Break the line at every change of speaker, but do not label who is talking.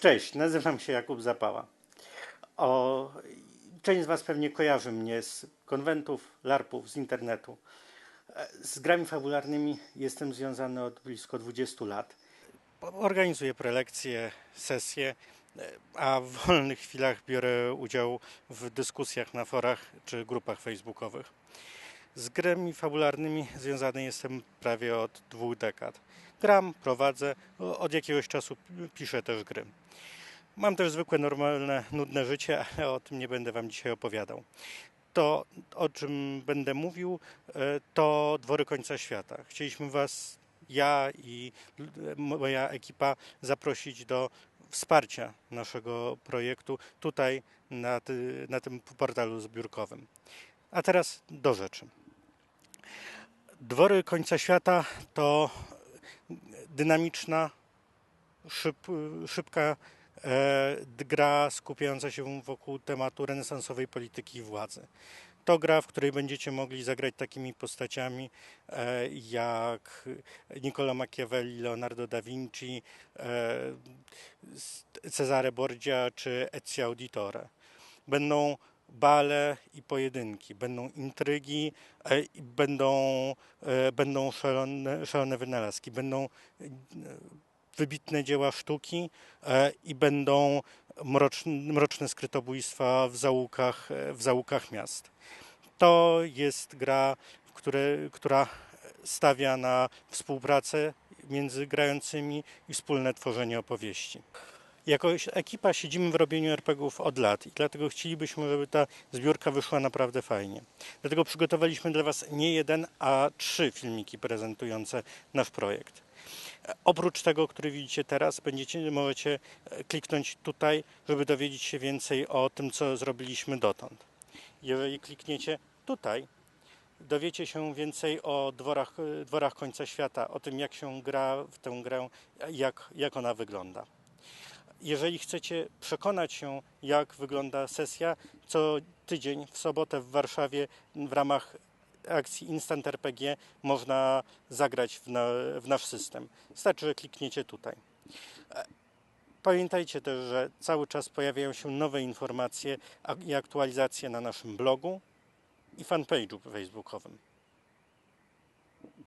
Cześć, nazywam się Jakub Zapała. O, część z Was pewnie kojarzy mnie z konwentów, larpów, z internetu. Z grami fabularnymi jestem związany od blisko 20 lat. Organizuję prelekcje, sesje, a w wolnych chwilach biorę udział w dyskusjach na forach czy grupach facebookowych. Z grami fabularnymi związany jestem prawie od dwóch dekad. Gram, prowadzę, od jakiegoś czasu piszę też gry. Mam też zwykłe, normalne, nudne życie, ale o tym nie będę Wam dzisiaj opowiadał. To, o czym będę mówił, e, to Dwory Końca Świata. Chcieliśmy Was, ja i l- moja ekipa, zaprosić do wsparcia naszego projektu tutaj na, ty, na tym portalu zbiórkowym. A teraz do rzeczy. Dwory Końca Świata to dynamiczna, szyb, szybka e, gra skupiająca się wokół tematu renesansowej polityki i władzy. To gra, w której będziecie mogli zagrać takimi postaciami e, jak Niccolo Machiavelli, Leonardo da Vinci, e, Cesare Borgia czy Ezio Auditore. Będą bale i pojedynki, będą intrygi, e, będą, e, będą szalone, szalone wynalazki, będą e, wybitne dzieła sztuki i będą mroczne, mroczne skrytobójstwa w zaułkach, e, w zaułkach miast. To jest gra, które, która stawia na współpracę między grającymi i wspólne tworzenie opowieści. Jako ekipa siedzimy w robieniu RPGów od lat i dlatego chcielibyśmy, żeby ta zbiórka wyszła naprawdę fajnie. Dlatego przygotowaliśmy dla Was nie jeden, a trzy filmiki prezentujące nasz projekt. Oprócz tego, który widzicie teraz, będziecie, możecie e, kliknąć tutaj, żeby dowiedzieć się więcej o tym, co zrobiliśmy dotąd. Jeżeli klikniecie tutaj, dowiecie się więcej o dworach, e, dworach końca świata, o tym, jak się gra w tę grę, jak, jak ona wygląda. Jeżeli chcecie przekonać się, jak wygląda sesja, co tydzień w sobotę w Warszawie w ramach akcji Instant RPG można zagrać w, na, w nasz system. Wystarczy, że klikniecie tutaj. Pamiętajcie też, że cały czas pojawiają się nowe informacje i aktualizacje na naszym blogu i fanpage'u facebookowym.